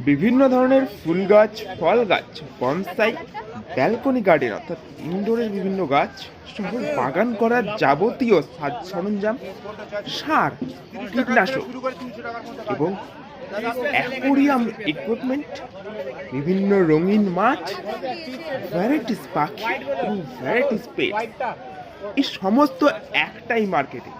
বিভিন্ন ধরনের ফুল গাছ, ফল গাছ, বনসাই ব্যালকনি গার্ডেন অর্থাৎ ইনডোরের বিভিন্ন গাছ সহ বাগান করার যাবতীয় সাজ সরঞ্জাম, সার, কীটনাশক এবং অ্যাকোরিয়াম ইকুইপমেন্ট বিভিন্ন রঙিন মাছ ভ্যারাইটিস পাখি এবং ভ্যারাইটিস পেট এই সমস্ত একটাই মার্কেটে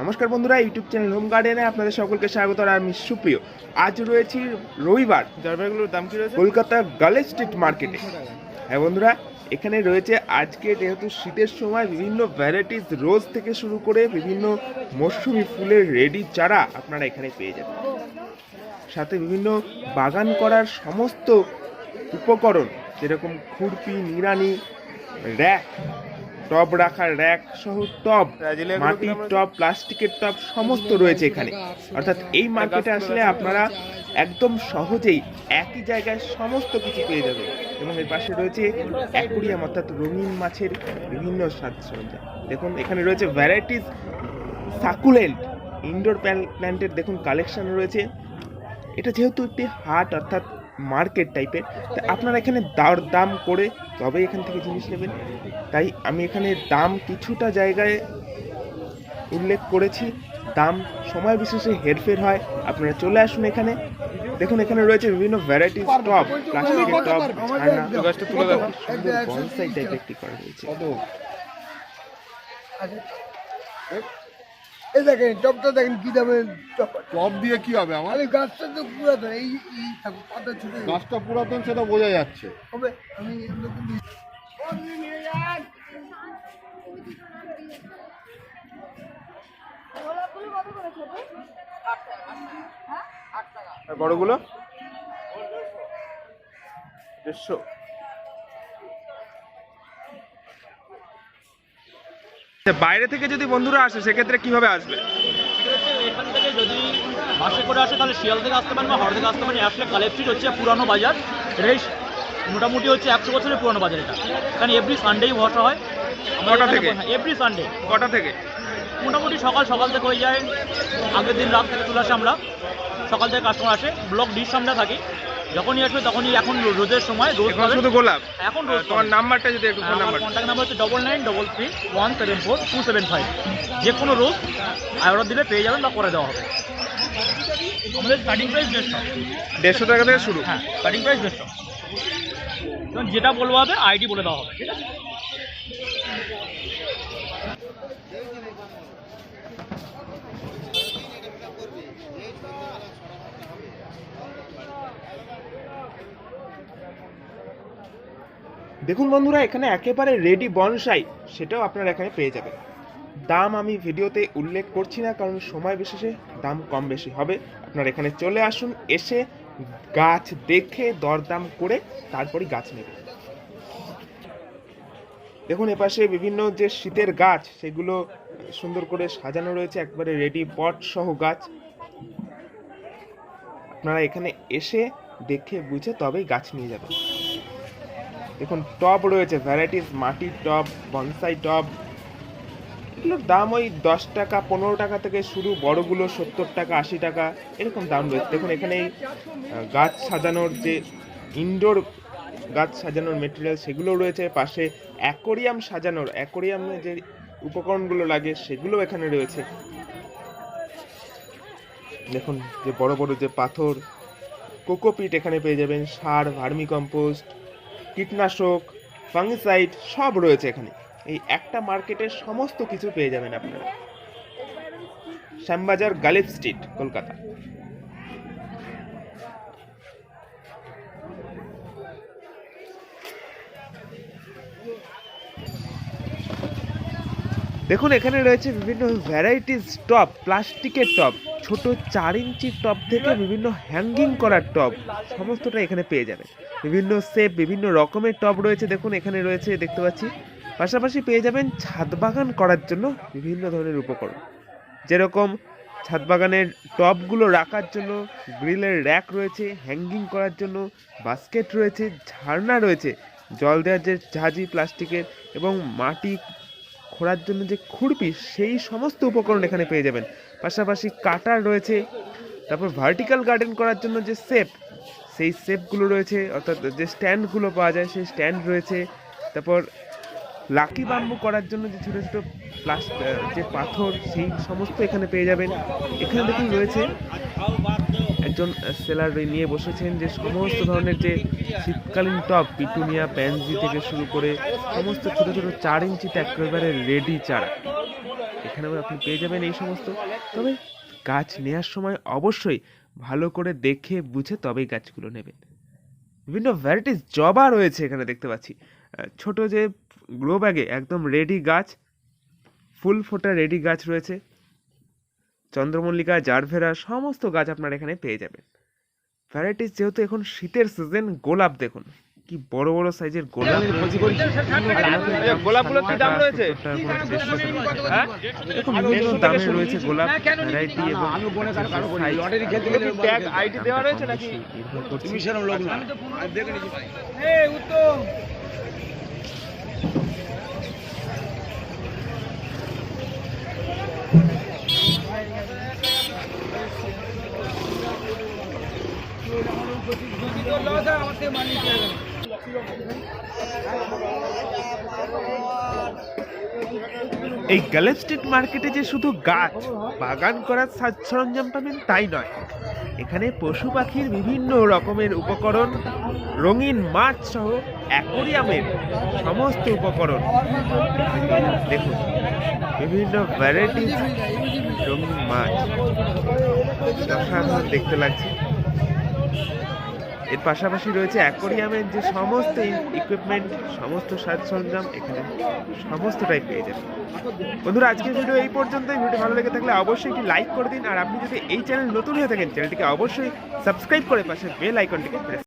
নমস্কার বন্ধুরা ইউটিউব চ্যানেল হোম গার্ডেনে আপনাদের সকলকে স্বাগত আর আমি সুপ্রিয়। আজ রয়েছি রবিবার জারবাগুলোর দাম কি রয়েছে? কলকাতা গার্ল স্ট্রিট মার্কেটে। হ্যাঁ বন্ধুরা এখানে রয়েছে আজকে যেহেতু শীতের সময় বিভিন্ন ভ্যারাইটিস রোজ থেকে শুরু করে বিভিন্ন মৌসুমি ফুলের রেডি চারা আপনারা এখানে পেয়ে যাবেন। সাথে বিভিন্ন বাগান করার সমস্ত উপকরণ যেরকম খুরপি নিড়ানি র্যাক টব রাখার র্যাক সহ টব মাটির টব প্লাস্টিকের টব সমস্ত রয়েছে এখানে। অর্থাৎ এই মার্কেটে আসলে আপনারা একদম সহজেই একই জায়গায় সমস্ত কিছু পেয়ে যাবেন। এবং এর পাশে রয়েছে অ্যাকুরিয়াম অর্থাৎ রঙিন মাছের বিভিন্ন সাজ সরঞ্জাম দেখুন এখানে রয়েছে ভ্যারাইটিস সাকুলেন্ট ইনডোর প্ল্যান্টের দেখুন কালেকশন রয়েছে। এটা যেহেতু একটি হাট অর্থাৎ মার্কেট টাইপের তা আপনারা এখানে দর দাম করে তবে এখান থেকে জিনিস নেবেন। তাই আমি এখানে দাম কিছুটা জায়গায় উল্লেখ করেছি। দাম সময় বিশেষে হেরফের হয়। আপনারা চলে আসুন এখানে। দেখুন এখানে রয়েছে বিভিন্ন ভ্যারাইটিস টপ প্লাস্টিকের টপ ছানা বনসাই টাইপের একটি করা রয়েছে এই দেখেন টপটা দেখেন কি দামে টপ। টপ দিয়ে কি হবে আমার? আরে গাছটা তো পুরাতন এই এই থাকুক পাতা ছোট গাছটা পুরাতন সেটা বোঝা যাচ্ছে। হবে আমি বড়গুলো? দেড়শো। বাইরে থেকে যদি বন্ধুরা আসে সেক্ষেত্রে কীভাবে আসবে? এখান থেকে যদি বাসে করে আসে তাহলে শিয়াল থেকে আসতে পারেন বা হাওড়া থেকে আসতে পারেন আসলে কালেপ স্ট্রিট হচ্ছে পুরানো বাজার। এটাই মোটামুটি হচ্ছে একশো বছরের পুরানো বাজার এটা। এখানে এভরি সানডেই বসা হয়। কটা থেকে? এভরি সানডে কটা থেকে? মোটামুটি সকাল সকাল থেকে হয়ে যায়। আগের দিন রাত থেকে চলে আসে আমরা। সকাল থেকে কাস্টমার আসে। ব্লক ডির সামনে থাকি। যখনই আসবে তখনই এখন রোদের সময় রোদ এখন শুধু গোলাপ? এখন রোজ তোমার নাম্বারটা যদি একটু ফোন নাম্বার। কন্ট্যাক্ট নাম্বার হচ্ছে double nine double three one seven four two seven five যে কোনো রোজ অর্ডার দিলে পেয়ে যাবেন বা করে দেওয়া হবে। আমাদের স্টার্টিং প্রাইস দেড়শো। দেড়শো টাকা থেকে শুরু। হ্যাঁ স্টার্টিং প্রাইস দেড়শো। যেটা বলব হবে আইডি বলে দেওয়া হবে ঠিক আছে? দেখুন বন্ধুরা, এখানে একেবারে রেডি বনসাই সেটাও আপনারা এখানে পেয়ে যাবেন। দাম আমি ভিডিওতে উল্লেখ করছি না, কারণ সময় বিশেষে দাম কম বেশি হবে। আপনারা এখানে চলে আসুন, এসে গাছ দেখে দরদাম করে তারপরই গাছ নেবেন। দেখুন, এপাশে বিভিন্ন যে শীতের গাছ, সেগুলো সুন্দর করে সাজানো রয়েছে, একবারে রেডি পট সহ গাছ। আপনারা এখানে এসে দেখে বুঝে তবেই গাছ নিয়ে যাবেন। দেখুন টব রয়েছে ভ্যারাইটিস মাটির টব বনসাই টব এগুলোর দাম ওই দশ টাকা, পনেরো টাকা থেকে শুরু, বড়গুলো সত্তর টাকা, আশি টাকা, এরকম দাম রয়েছে। দেখুন, এখানে গাছ সাজানোর যে ইনডোর গাছ সাজানোর মেটেরিয়াল সেগুলো রয়েছে। পাশে অ্যাকোরিয়াম সাজানোর অ্যাকোরিয়ামে যে উপকরণগুলো লাগে সেগুলো এখানে রয়েছে। দেখুন, যে বড় বড় যে পাথর, কোকোপিট এখানে পেয়ে যাবেন, সার ভার্মি কম্পোস্ট কীটনাশক ফাঙ্গিসাইড সব রয়েছে এখানে। এই একটা মার্কেটের সমস্ত কিছু পেয়ে যাবেন আপনারা। শ্যামবাজার গালিব স্ট্রিট কলকাতা। দেখুন, এখানে রয়েছে বিভিন্ন ভ্যারাইটিস টপ প্লাস্টিকের টপ ছোট চার ইঞ্চির টপ থেকে বিভিন্ন হ্যাঙ্গিং করার টপ সমস্তটা এখানে পেয়ে যাবেন। বিভিন্ন সেপ বিভিন্ন রকমের টব রয়েছে। দেখুন, এখানে রয়েছে, দেখতে পাচ্ছি। পাশাপাশি পেয়ে যাবেন ছাদ বাগান করার জন্য বিভিন্ন ধরনের উপকরণ। যেরকম ছাদ বাগানের টবগুলো রাখার জন্য গ্রিলের র্যাক রয়েছে হ্যাঙ্গিং করার জন্য বাস্কেট রয়েছে, ঝাড়না রয়েছে, জল দেওয়ার যে ঝাঁঝি প্লাস্টিকের এবং মাটি খোঁড়ার জন্য যে খুরপি সেই সমস্ত উপকরণ এখানে পেয়ে যাবেন। পাশাপাশি কাটার রয়েছে, তারপর ভার্টিক্যাল গার্ডেন করার জন্য যে সেপ সেই সেপগুলো রয়েছে, অর্থাৎ যে স্ট্যান্ডগুলো পাওয়া যায়, সেই স্ট্যান্ড রয়েছে। তারপর লাকি বাম্বু করার জন্য যে ছোটো ছোটো প্লাস যে পাথর, সেই সমস্ত এখানে পেয়ে যাবেন। এখানে দেখুন রয়েছে একজন সেলার নিয়ে বসেছেন যে সমস্ত ধরনের যে শীতকালীন টপ, পিটুনিয়া, প্যানজি থেকে শুরু করে সমস্ত ছোটো ছোটো চার ইঞ্চিতে একেবারে রেডি চারা। এখানেও আপনি পেয়ে যাবেন এই সমস্ত। তবে গাছ নেওয়ার সময় অবশ্যই ভালো করে দেখে বুঝে তবেই গাছগুলো নেবেন। বিভিন্ন ভ্যারাইটিস জবা রয়েছে এখানে দেখতে পাচ্ছি। ছোট যে গ্রো ব্যাগে একদম রেডি গাছ, ফুল ফোটা রেডি গাছ রয়েছে। চন্দ্রমল্লিকা জারভেরা সমস্ত গাছ আপনার এখানে পেয়ে যাবেন। ভ্যারাইটিস যেহেতু এখন শীতের সিজন গোলাপ দেখুন। কি বড় বড় সাইজের গোলাপ। গোলাপগুলোর কি দাম রয়েছে? দেখুন বিভিন্ন দামের রয়েছে গোলাপ ভ্যারাইটি এবং ট্যাগ আইডি দেওয়া রয়েছে নাকি? তুমি সেরকম লোক না। এই গ্যালেপ স্ট্রিট মার্কেটে যে শুধু গাছ, বাগান করার সাজ সরঞ্জাম পাবেন তাই নয়। এখানে পশু পাখির বিভিন্ন রকমের উপকরণ, রঙিন মাছ সহ অ্যাকোরিয়ামের সমস্ত উপকরণ। দেখুন, বিভিন্ন ভ্যারাইটিস রঙিন মাছ। দেখতে লাগছে। এর পাশাপাশি রয়েছে অ্যাকোরিয়ামের যে সমস্ত ইকুইপমেন্ট সমস্ত সাজ সরঞ্জাম, এখানে সমস্তটাই পেয়ে যাবেন। বন্ধুরা, আজকের ভিডিও এই পর্যন্তই। ভিডিও ভালো লেগে থাকলে অবশ্যই একটি লাইক করে দিন। আর আপনি যদি এই চ্যানেল নতুন হয়ে থাকেন চ্যানেলটিকে অবশ্যই সাবস্ক্রাইব করে পাশে বেল আইকনটিকে প্রেস